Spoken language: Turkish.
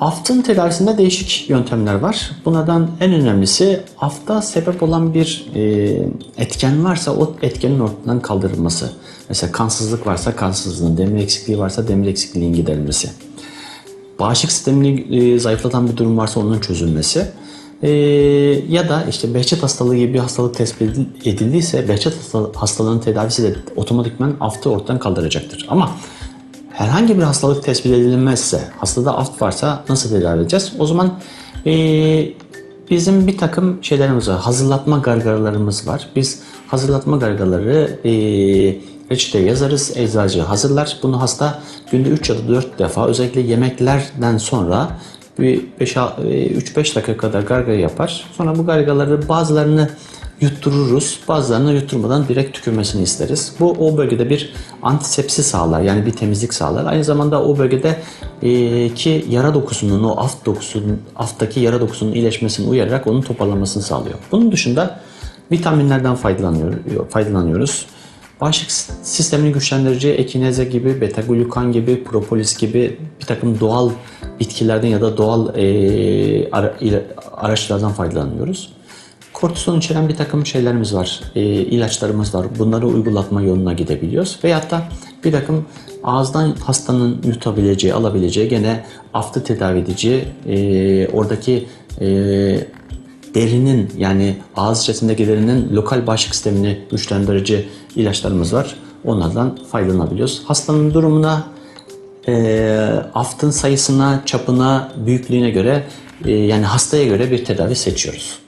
Aftın tedavisinde değişik yöntemler var. Bunlardan en önemlisi afta sebep olan bir e, etken varsa o etkenin ortadan kaldırılması. Mesela kansızlık varsa kansızlığın, demir eksikliği varsa demir eksikliğinin giderilmesi. Bağışıklık sistemini e, zayıflatan bir durum varsa onun çözülmesi. E, ya da işte Behçet hastalığı gibi bir hastalık tespit edildiyse Behçet hasta- hastalığının tedavisi de otomatikman aftı ortadan kaldıracaktır. Ama herhangi bir hastalık tespit edilmezse, hastada aft varsa nasıl tedavi edeceğiz? O zaman e, bizim bir takım şeylerimiz var. Hazırlatma gargaralarımız var. Biz hazırlatma gargaraları e, reçete yazarız, eczacı hazırlar. Bunu hasta günde 3 ya da 4 defa özellikle yemeklerden sonra bir 3-5 dakika kadar gargara yapar. Sonra bu gargaraları bazılarını yuttururuz. Bazılarını yutturmadan direkt tükürmesini isteriz. Bu o bölgede bir antisepsi sağlar. Yani bir temizlik sağlar. Aynı zamanda o bölgede e, ki yara dokusunun, o aft dokusunun, afttaki yara dokusunun iyileşmesini uyararak onun toparlanmasını sağlıyor. Bunun dışında vitaminlerden faydalanıyor, faydalanıyoruz. Bağışıklık sistemini güçlendirici ekineze gibi, beta glukan gibi, propolis gibi bir takım doğal bitkilerden ya da doğal e, ara- araçlardan faydalanıyoruz. Kortizon içeren bir takım şeylerimiz var, e, ilaçlarımız var. Bunları uygulatma yoluna gidebiliyoruz. Veyahut da bir takım ağızdan hastanın yutabileceği, alabileceği gene aftı tedavi edici, e, oradaki e, derinin yani ağız içerisindeki derinin lokal bağışıklık sistemini güçlendirici ilaçlarımız var. Onlardan faydalanabiliyoruz. Hastanın durumuna, e, aftın sayısına, çapına, büyüklüğüne göre e, yani hastaya göre bir tedavi seçiyoruz.